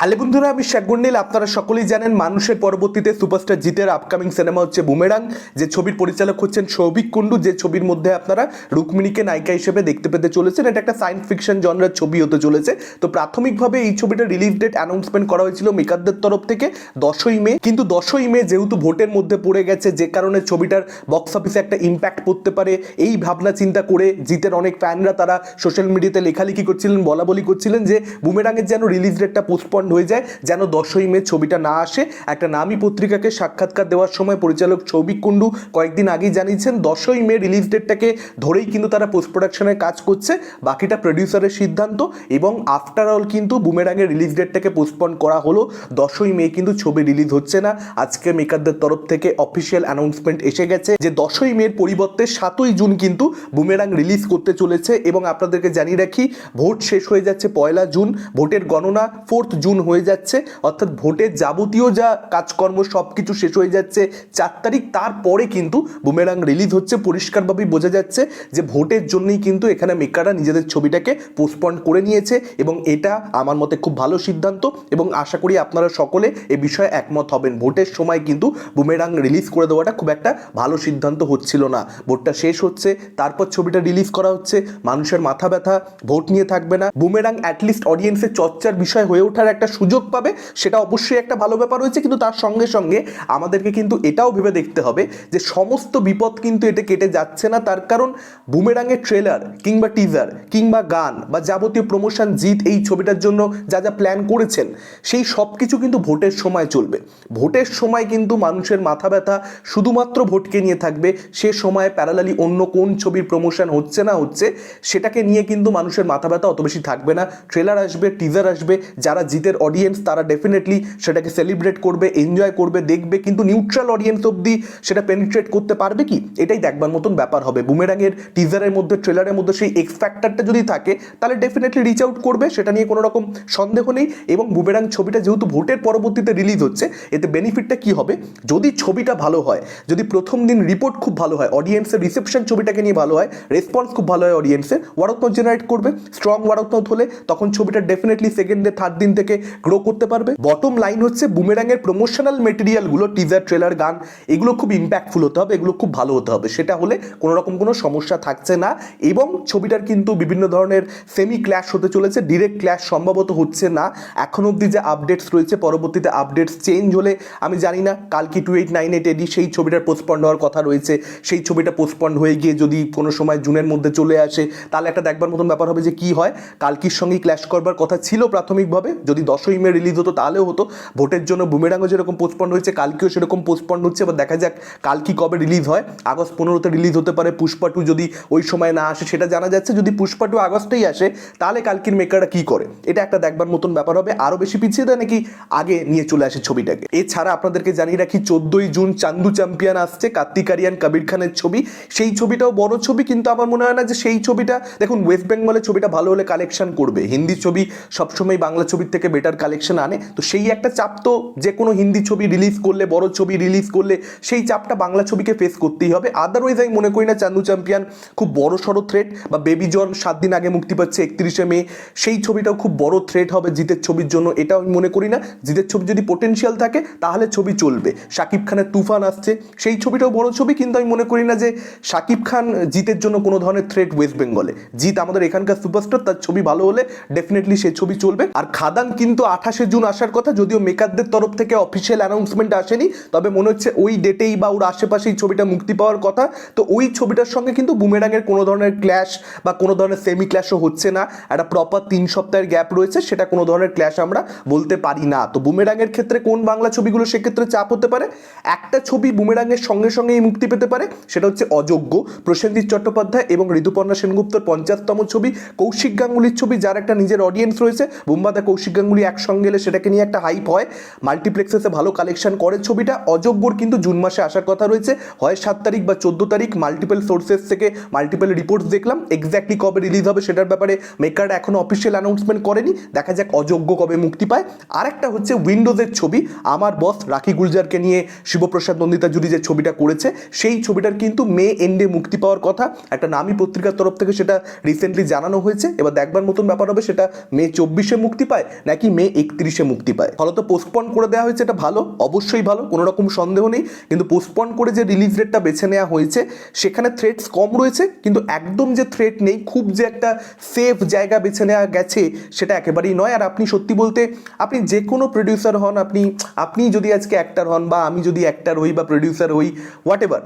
Hello বন্ধুরা, আমি শাকগুন্ডিল আপনারা সকলেই জানেন মানুষের পরবর্তীতে সুপারস্টার জিতের আপকামিং সিনেমা হচ্ছে বুমেরাং যে ছবির পরিচালক হচ্ছেন সৌভিক কুণ্ডু, যে ছবির মধ্যে আপনারা রুক্মিণীকে নায়িকা হিসেবে দেখতে পেতে চলেছেন। এটা একটা সায়েন্স ফিকশন জনরার ছবি হতে চলেছে। তো প্রাথমিকভাবে এই ছবিটা রিলিজ ডেট অ্যানাউন্সমেন্ট করা হয়েছিল মেকারদের তরফ থেকে দশই মে। কিন্তু দশই মে যেহেতু ভোটের মধ্যে পড়ে গেছে, যে কারণে ছবিটার বক্স অফিসে একটা ইম্প্যাক্ট পড়তে পারে। এই ভাবনা চিন্তা করে জিতের অনেক ফ্যানরা তারা সোশ্যাল মিডিয়াতে লেখালেখি করছিলেন বলা বলি করছিলেন যে বুমেরাঙের যেন রিলিজ ডেটটা পোস্টপন্ড হয়ে যায়, যেন দশই মে ছবিটা না আসে। একটা নামী পত্রিকাকে সাক্ষাৎকার দেওয়ার সময় পরিচালক সৌভিক কুণ্ডু কয়েকদিন আগেই জানিয়েছেন, দশই মে রিলিজ ডেটটাকে ধরেই কিন্তু তারা পোস্ট প্রোডাকশনের কাজ করছে। বাকিটা প্রডিউসারের সিদ্ধান্ত এবং আফটার অল কিন্তু বুমেরাঙের রিলিজ ডেটটাকে পোস্টপন করা হলো। দশই মে কিন্তু ছবি রিলিজ হচ্ছে না। আজকে মেকারদের তরফ থেকে অফিসিয়াল অ্যানাউন্সমেন্ট এসে গেছে যে দশই মের পরিবর্তে সাতই জুন কিন্তু বুমেরাং রিলিজ করতে চলেছে এবং আপনাদেরকে জানিয়ে রাখি, ভোট শেষ হয়ে যাচ্ছে পয়লা জুন। ভোটের গণনা ফোর্থ জুন হয়ে যাচ্ছে, অর্থাৎ ভোটের যাবতীয় যা কাজকর্ম সব কিছু শেষ হয়ে যাচ্ছে, চার তারিখ তারপরে কিন্তু বুমেরাং রিলিজ হচ্ছে। পরিষ্কারভাবেই বোঝা যাচ্ছে যে ভোটের জন্যই কিন্তু এখানে মেকাররা নিজেদের ছবিটাকে পোস্টপন্ড করে নিয়েছে এবং এটা আমার মতে খুব ভালো সিদ্ধান্ত এবং আশা করি আপনারা সকলে এ বিষয়ে একমত হবেন। ভোটের সময় কিন্তু বুমেরাং রিলিজ করে দেওয়াটা খুব একটা ভালো সিদ্ধান্ত হচ্ছিল না। ভোটটা শেষ হচ্ছে, তারপর ছবিটা রিলিজ করা হচ্ছে, মানুষের মাথা ব্যথা, ভোট নিয়ে থাকবে না। বুমেরাং অ্যাটলিস্ট অডিয়েন্সের চর্চার বিষয় হয়ে ওঠার একটা সুযোগ পাবে, সেটা অবশ্যই একটা ভালো ব্যাপার হয়েছে। কিন্তু তার সঙ্গে সঙ্গে আমাদেরকে কিন্তু এটাও ভেবে দেখতে হবে যে সমস্ত বিপদ কিন্তু এটা কেটে যাচ্ছে না। তার কারণ বুমেরাঙের ট্রেলার কিংবা টিজার কিংবা গান বা যাবতীয় প্রমোশন জিত এই ছবিটার জন্য যা যা প্ল্যান করেছেন, সেই সব কিছু কিন্তু ভোটের সময় চলবে। ভোটের সময় কিন্তু মানুষের মাথা ব্যথা শুধুমাত্র ভোটকে নিয়ে থাকবে, সে সময় প্যারালালি অন্য কোন ছবির প্রমোশন হচ্ছে না হচ্ছে, সেটাকে নিয়ে কিন্তু মানুষের মাথা ব্যথা অত বেশি থাকবে না। ট্রেলার আসবে টিজার আসবে, যারা জিতের অডিয়েন্স তারা ডেফিনেটলি সেটাকে সেলিব্রেট করবে এনজয় করবে, দেখবে, কিন্তু নিউট্রাল অডিয়েন্স অবধি সেটা পেনিট্রেট করতে পারবে কি? এটাই দেখবার মতন ব্যাপার হবে। বুমেরাঙের টিজারের মধ্যে ট্রেলারের মধ্যে সেই এক্স ফ্যাক্টরটা যদি থাকে, তাহলে ডেফিনেটলি রিচ আউট করবে, সেটা নিয়ে কোনো রকম সন্দেহ নেই এবং বুমেরাং ছবিটা যেহেতু ভোটের পরবর্তীতে রিলিজ হচ্ছে, এতে বেনিফিটটা কি হবে? যদি ছবিটা ভালো হয়, যদি প্রথম দিন রিপোর্ট খুব ভালো হয় অডিয়েন্সের রিসেপশন ছবিটাকে নিয়ে ভালো হয় রেসপন্স খুব ভালো হয় অডিয়েন্সের ওয়ারকমাউথ জেনারেট করবে স্ট্রং ওয়ারকমাউথ হলে, তখন ছবিটা ডেফিনেটলি সেকেন্ড ডে থার্ড দিন থেকে গ্রো করতে পারবে। বটম লাইন হচ্ছে বুমেরাঙের প্রমোশনাল মেটেরিয়ালগুলো টিজার ট্রেলার গান, এগুলো খুব ইম্প্যাক্টফুল হতে হবে, এগুলো খুব ভালো হতে হবে। সেটা হলে কোনো রকম কোনো সমস্যা থাকছে না এবং ছবিটার কিন্তু বিভিন্ন ধরনের সেমি ক্ল্যাশ হতে চলেছে ডিরেক্ট ক্ল্যাশ সম্ভবত হচ্ছে না। এখন অবধি যে আপডেটস রয়েছে, পরবর্তীতে আপডেটস চেঞ্জ হলে, আমি জানি না, কালকি two eight nine eight AD সেই ছবিটার পোস্টপন্ড হওয়ার কথা রয়েছে। সেই ছবিটা পোস্টপন্ড হয়ে গিয়ে যদি কোনো সময় জুনের মধ্যে চলে আসে, তাহলে একটা দেখবার মতন ব্যাপার হবে যে কি হয়। কালকির সঙ্গেই ক্ল্যাশ করবার কথা ছিল প্রাথমিকভাবে, যদি দশই মে রিলিজ হতো, তাহলেও হতো। ভোটের জন্য বুমেরাঙ্গও যেরকম পোস্টপন্ড হয়েছে, কালকেও সেরকম পোস্টপন্ড হচ্ছে, এবার দেখা যাক কালকি কবে রিলিজ হয়। আগস্ট পনেরোতে রিলিজ হতে পারে, পুষ্পা টু যদি ওই সময় না আসে, সেটা জানা যাচ্ছে। যদি পুষ্পা টু আগস্টেই আসে, তাহলে কালকির মেকাররা কি করে? এটা একটা দেখবার মতন ব্যাপার হবে। আরও বেশি পিছিয়ে দেয় নাকি আগে নিয়ে চলে আসে ছবিটাকে? এছাড়া আপনাদেরকে জানিয়ে রাখি, চোদ্দোই জুন চান্দু চ্যাম্পিয়ন আসছে, কার্তিক আরিয়ান, কবির খানের ছবি। সেই ছবিটাও বড় ছবি, কিন্তু আমার মনে হয় না যে সেই ছবিটা, দেখুন ওয়েস্ট বেঙ্গলের ছবিটা ভালো হলে কালেকশন করবে। হিন্দি ছবি সবসময় বাংলা ছবির থেকে বেটার কালেকশন আনে, তো সেই একটা চাপ তো যে কোনো হিন্দি ছবি রিলিজ করলে, বড় ছবি রিলিজ করলে, সেই চাপটা বাংলা ছবিকে ফেস করতেই হবে। আদারওয়াইজ আমি মনে করি না চান্দু চ্যাম্পিয়ন খুব বড় সড়ো থ্রেট বা বেবি জন সাত দিন আগে মুক্তি পাচ্ছে একত্রিশে মে, সেই ছবিটাও খুব বড় থ্রেট হবে জিতের ছবির জন্য, এটাও আমি মনে করি না। জিতের ছবি যদি পোটেনশিয়াল থাকে, তাহলে ছবি চলবে। শাকিব খানের তুফান আসছে, সেই ছবিটাও বড় ছবি, কিন্তু আমি মনে করি না যে শাকিব খান জিতের জন্য কোনো ধরনের থ্রেট ওয়েস্ট বেঙ্গলে জিত আমাদের এখানকার সুপারস্টার তার ছবি ভালো হলে ডেফিনেটলি সেই ছবি চলবে। আর খাদান কিন্তু আঠাশে জুন আসার কথা যদিও মেকারদের তরফ থেকে অফিসিয়াল অ্যানাউন্সমেন্ট আসেনি, তবে মনে হচ্ছে ওই ডেটেই বা ওর আশেপাশেই ছবিটা মুক্তি পাওয়ার কথা। তো ওই ছবিটার সঙ্গে কিন্তু বুমেরাঙের কোনো ধরনের ক্ল্যাশ বা কোনো ধরনের সেমি ক্ল্যাশও হচ্ছে না। একটা প্রপার তিন সপ্তাহের গ্যাপ রয়েছে, সেটা কোনো ধরনের ক্ল্যাশ আমরা বলতে পারি না। তো বুমেরাঙের ক্ষেত্রে কোন বাংলা ছবিগুলো সেক্ষেত্রে চাপ হতে পারে? একটা ছবি বুমেরাঙের সঙ্গে সঙ্গেই মুক্তি পেতে পারে, সেটা হচ্ছে অযোগ্য, প্রসেনজিৎ চট্টোপাধ্যায় এবং ঋতুপর্ণা সেনগুপ্তর পঞ্চাশতম ছবি। কৌশিক গাঙ্গুলির ছবি, যার একটা নিজের অডিয়েন্স রয়েছে, বুম্বাদা কৌশিক গাঙ্গুলি একসঙ্গে এলে সেটাকে নিয়ে একটা হাইপ হয়। মাল্টিপ্লেক্সেসে ভালো কালেকশন করে। ছবিটা অযোগ্যর কিন্তু জুন মাসে আসার কথা রয়েছে। হয় সাত তারিখ বা চোদ্দ তারিখ। মাল্টিপল সোর্সেস থেকে মাল্টিপল রিপোর্টস দেখলাম। এক্স্যাক্টলি কবে রিলিজ হবে সেটার ব্যাপারে মেকার এখনও অফিসিয়াল অ্যানাউন্সমেন্ট করেনি। দেখা যাক অযোগ্য কবে মুক্তি পায়। আরেকটা হচ্ছে উইন্ডোজের ছবি। আমার বস রাখি গুলজারকে নিয়ে শিবপ্রসাদ নন্দিতা জুড়ি যে ছবিটা করেছে, সেই ছবিটার কিন্তু মে এন্ডে মুক্তি পাওয়ার কথা। একটা নামী পত্রিকার তরফ থেকে সেটা রিসেন্টলি জানানো হয়েছে। এবার দেখবার মতন ব্যাপার হবে, সেটা মে চব্বিশে মুক্তি পায়। নাকি একই মে একত্রিশে মুক্তি পায়। ফলত পোস্টপন করে দেওয়া হয়েছে, এটা ভালো, অবশ্যই ভালো, কোনো রকম সন্দেহ নেই। কিন্তু পোস্টপন করে যে রিলিজ ডেটটা বেছে নেওয়া হয়েছে, সেখানে থ্রেটস কম রয়েছে, কিন্তু একদম যে থ্রেট নেই, খুব যে একটা সেফ জায়গা বেছে নেওয়া গেছে, সেটা একেবারেই নয়। আর আপনি সত্যি বলতে, আপনি যে কোনো প্রডিউসার হন, আপনি আপনি যদি আজকে অ্যাক্টার হন বা আমি যদি অ্যাক্টার হই বা প্রডিউসার হই হোয়াট এভার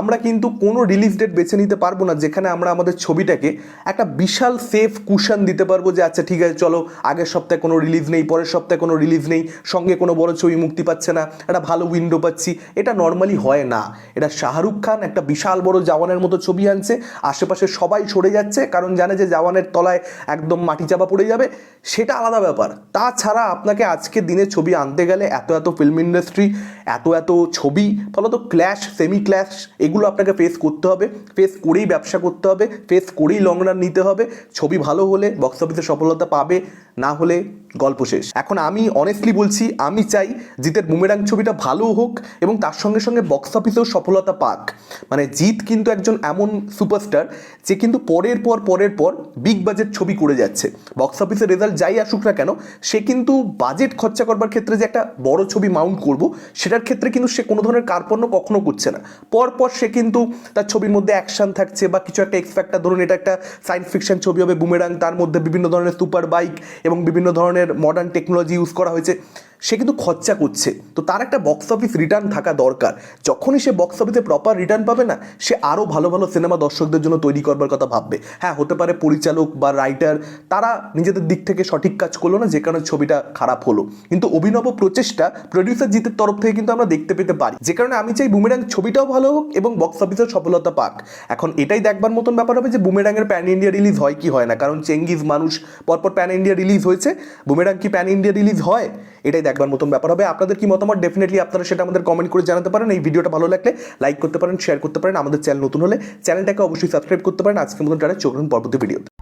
আমরা কিন্তু কোনো রিলিজ ডেট বেছে নিতে পারব না, যেখানে আমরা আমাদের ছবিটাকে একটা বিশাল সেফ কুশন দিতে পারব যে আচ্ছা ঠিক আছে, চলো, আগের সপ্তাহে কোনো রিলিজ নেই, পরের সপ্তাহে কোনো রিলিজ নেই, সঙ্গে কোনো বড় ছবি মুক্তি পাচ্ছে না, একটা ভালো উইন্ডো পাচ্ছি। এটা নর্মালি হয় না। এটা শাহরুখ খান একটা বিশাল বড় জওয়ানের মতো ছবি আনছে, আশেপাশে সবাই সরে যাচ্ছে, কারণ জানে যে জওয়ানের তলায় একদম মাটি চাপা পড়ে যাবে। সেটা আলাদা ব্যাপার। তাছাড়া আপনাকে আজকের দিনে ছবি আনতে গেলে এত এত ফিল্ম ইন্ডাস্ট্রি এত এত ছবি, ফলত ক্ল্যাশ সেমি ক্ল্যাশ এগুলো আপনাকে ফেস করতে হবে। ফেস করেই ব্যবসা করতে হবে ফেস করেই লং রান নিতে হবে। ছবি ভালো হলে বক্স অফিসে সফলতা পাবে, না হলে গল্প শেষ। এখন আমি অনেস্টলি বলছি, আমি চাই জিতের বুমেরাং ছবিটা ভালো হোক এবং তার সঙ্গে সঙ্গে বক্স অফিসেও সফলতা পাক। মানে জিৎ কিন্তু একজন এমন সুপারস্টার যে কিন্তু পরের পর পরের পর বিগ বাজেট ছবি করে যাচ্ছে। বক্স অফিসের রেজাল্ট যাই আসুক না কেন, সে কিন্তু বাজেট খরচা করবার ক্ষেত্রে যে একটা বড় ছবি মাউন্ট করব, সেটার ক্ষেত্রে কিন্তু সে কোনো ধরনের কার্পণ্য কখনো করছে না। পরপর সে কিন্তু তার ছবির মধ্যে অ্যাকশন থাকছে বা কিছু একটা এক্সপেক্টার ধরুন এটা একটা সায়েন্স ফিকশন ছবি হবে বুমেরাং তার মধ্যে বিভিন্ন ধরনের সুপার বাইক এবং বিভিন্ন ধরনের মডার্ন টেকনোলজি ইউজ করা হয়েছে। সে কিন্তু খরচা করছে। তো তার একটা বক্স অফিস রিটার্ন থাকা দরকার। যখনই সে বক্স অফিসে প্রপার রিটার্ন পাবে না, সে আরও ভালো ভালো সিনেমা দর্শকদের জন্য তৈরি করবার কথা ভাববে। হ্যাঁ হতে পারে পরিচালক বা রাইটার তারা নিজেদের দিক থেকে সঠিক কাজ করল না, যে কারণে ছবিটা খারাপ হলো। কিন্তু অভিনব প্রচেষ্টা প্রডিউসার জিতের তরফ থেকে কিন্তু আমরা দেখতে পেতে পারি। যে কারণে আমি চাই বুমেরাং ছবিটাও ভালো হোক এবং বক্স অফিসের সফলতা পাক। এখন এটাই দেখবার মতন ব্যাপার হবে যে বুমেরাংয়ের প্যান ইন্ডিয়া রিলিজ হয় কি হয় না। কারণ চেঙ্গিজ মানুষ পরপর প্যান ইন্ডিয়া রিলিজ হয়েছে। বুমেরাং কি প্যান ইন্ডিয়া রিলিজ হয়? এটাই দেখবার মতন ব্যাপার হবে। আপনাদের কি মতামত? ডেফিনেটলি আপনারা সেটা আমাদের কমেন্ট করে জানাতে পারেন। এই ভিডিওটা ভালো লাগলে লাইক করতে পারেন শেয়ার করতে পারেন। আমাদের চ্যানেল নতুন হলে চ্যানেলটাকে অবশ্যই সাবস্ক্রাইব করতে পারেন। আজকের মতন টাটা, চোখ পরবর্তী ভিডিওতে